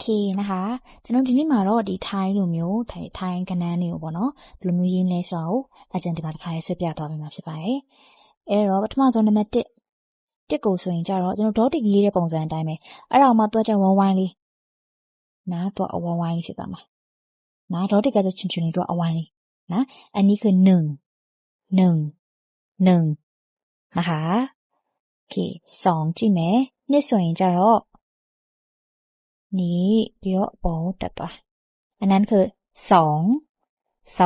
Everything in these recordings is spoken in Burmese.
เคนะคะကျွန်တော်ဒီနေ့မှာတော့ဒီထိုင်းလိုမျိုးထိုင်းထိုင်းကနန်းတွေကိုပေါ့နော်ဘယ်လိုမျိုးရင်းလဲဆိုတော့အကျန်ဒီမှာတစ်ခါလေးဆွပြသွားပေးမှာဖြစ်ပါတယ်အဲတော့ပထမဆုံးနံပါတ်1တစ်ကိုဆိုရင်ကြတော့ကျွန်တော်ဒေါတိရေးတဲ့ပုံစံအတိုင်းပဲအဲ့ဒါမှတော့ကြဝဝိုင်းလေးနားတော့အဝဝိုင်းဖြစ်သွားမှာနားဒေါတိကจะချွန်ချွန်လေးတော့အဝိုင်းလေးနော်อันนี้คือ1 1 1นะคะโอเค2ကြည့်မယ်နှစ်ဆိုရင်ကြတော့นี้ ပြီးတော့အပေါ်တက်သွားอันนั้นคือ2 2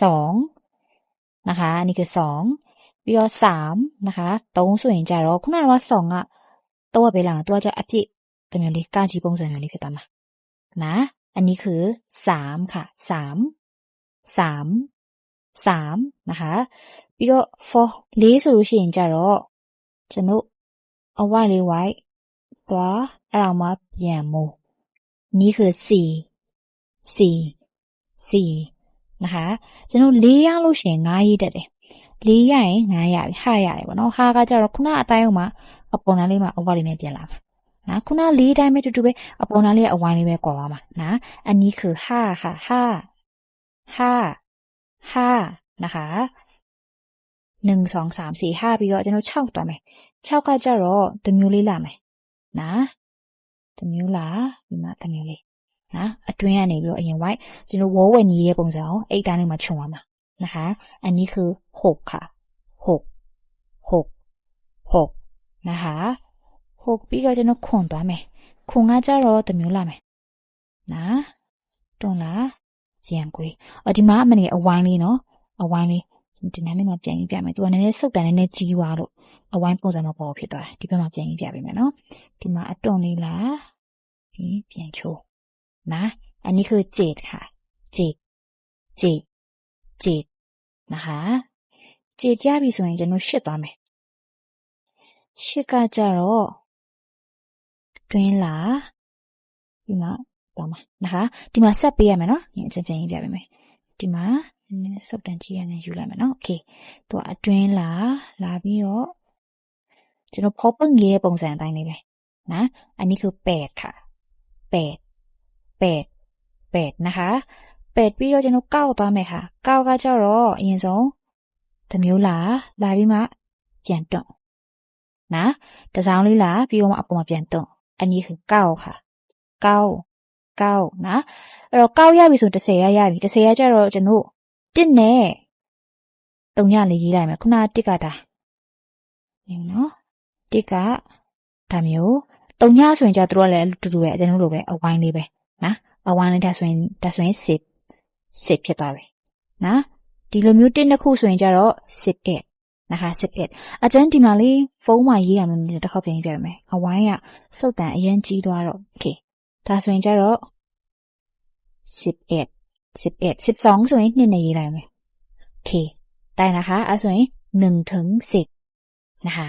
2นะคะอันนี้คือ2ပြီးတော့3นะคะ3ဆိုရင်ကြတော့ခုနကတော့2ကတော့ပဲလာတော့ကြအပြည့်တမျိုးလေးကကြီးပုံစံမျိုးလေးဖြစ်သွားမှာနော်อันนี้คือ3ค่ะ3 3 3นะคะပြီးတော့4 4ဆိုလို့ရှိရင်ကြတော့ကျွန်တော်အဝိုက်လေးဝိုက် သွားအဲ့ဒါမှပြန်မို့นี่คือ4 4 4นะคะကျွန်တော်4ရလို့ရှိရင်5ရေးတတ်တယ်4ရရင်5ရပြီဟာရတယ်ပေါ့နော်ဟာကကြတော့ခုနအတိုင်းအောင်မှာအပေါ်နားလေးမှာအဝိုက်လေးနဲ့ပြန်လာမှာနော်ခုန4တိုင်းပဲတူတူပဲအပေါ်နားလေးကအဝိုင်းလေးပဲကွာသွားမှာနော်อันนี้คือ5ค่ะ5 5 5นะคะ1 2 3 4 5ပြီးတော့ကျွန်တော်6သွားမယ်6ကကြတော့တမျိုးလေးလာမယ် နော်တမျိုးလားဒီမှာတမျိုးလေးနော်အတွင်းကနေပြီးတော့အရင် white ကျွန်တော်ဝေါ်ဝယ်ညီရဲ့ပုံစံကိုအိတ်တိုင်းလေးမှာခြုံရမှာนะคะอันนี้คือ6ค่ะ6 6 6นะคะ6ပြီးတော့ကျွန်တော်ခွန်သွားမယ်ခွန်ကကြတော့တမျိုးလာမယ်နော်တွန်လားကျန်ကွေးအော်ဒီမှာအမနေအဝိုင်းလေးနော်အဝိုင်းလေး ဒီနားလေးမှာပြန်ရေးပြမယ်သူကနည်းနည်းစုပ်တန်နည်းနည်းကြီးသွားလို့အဝိုင်းပုံစံမပေါ်ဖြစ်သွားတယ်ဒီဘက်မှာပြန်ရေးပြပေးမယ်နော်ဒီမှာအတွန်လေးလားပြီးပြန်ချိုးနော်อันนี้คือเจ็ดค่ะเจ็ดเจ็ดเจ็ดนะคะเจ็ดကြပြီဆိုရင်ကျွန်တော်ရှစ်သွားမယ်ရှစ်ကကြတော့တွင်းလာဒီမှာသွားမှာนะคะဒီမှာဆက်ပေးရမယ်နော်ညအချက်ပြန်ရေးပြပေးမယ် ဒီမှာနည်းနည်းစုပ်တန်ကြီးရနေယူလိုက်မယ်နော်โอเคသူကအတွင်းလာလာပြီးတော့ကျွန်တော်ဖောပငေးတဲ့ပုံစံအတိုင်းလေးပဲนะอันนี้คือเป็ดค่ะเป็ดเป็ดเป็ดนะคะเป็ดပြီးတော့ကျွန်တော်ကောက်သွားမယ်ค่ะကောက်ကကျတော့အရင်ဆုံးတမျိုးလာလာပြီးမှပြန်တွန့်นะတစောင်းလေးလာပြီးတော့မှအပေါ်မှာပြန်တွန့်อันนี้คือကောက်ค่ะကောက် 9နော်အဲ့တော့9ရပြီဆို10ရရပြီ10ရကြတော့ကျွန်တော်1နဲ့3ရလေးရေးလိုက်မယ်ခုန1ကဒါနေနော်1ကဒါမျိုး3ညဆိုရင်じゃသူတို့ကလည်းအတူတူပဲကျွန်တော်တို့လိုပဲအဝိုင်းလေးပဲနော်အဝိုင်းလေးဒါဆိုရင်ဒါဆိုရင်10 10ဖြစ်သွားပြီနော်ဒီလိုမျိုး1နှစ်ခုဆိုရင်じゃတော့10นะคะ11အကျန်းဒီမှာလေးဖုန်းမှာရေးရမယ်တစ်ခေါက်ပြန်ရေးပြရမယ်အဝိုင်းကစုတ်တန်အရင်ကြီးသွားတော့โอเค ဒါဆိုရင်ကြတော့11 11 12ဆိုရင်2နဲ့ရေးလိုက်မယ် โอเคได้นะคะအဲဆိုရင်1ถึง10นะคะ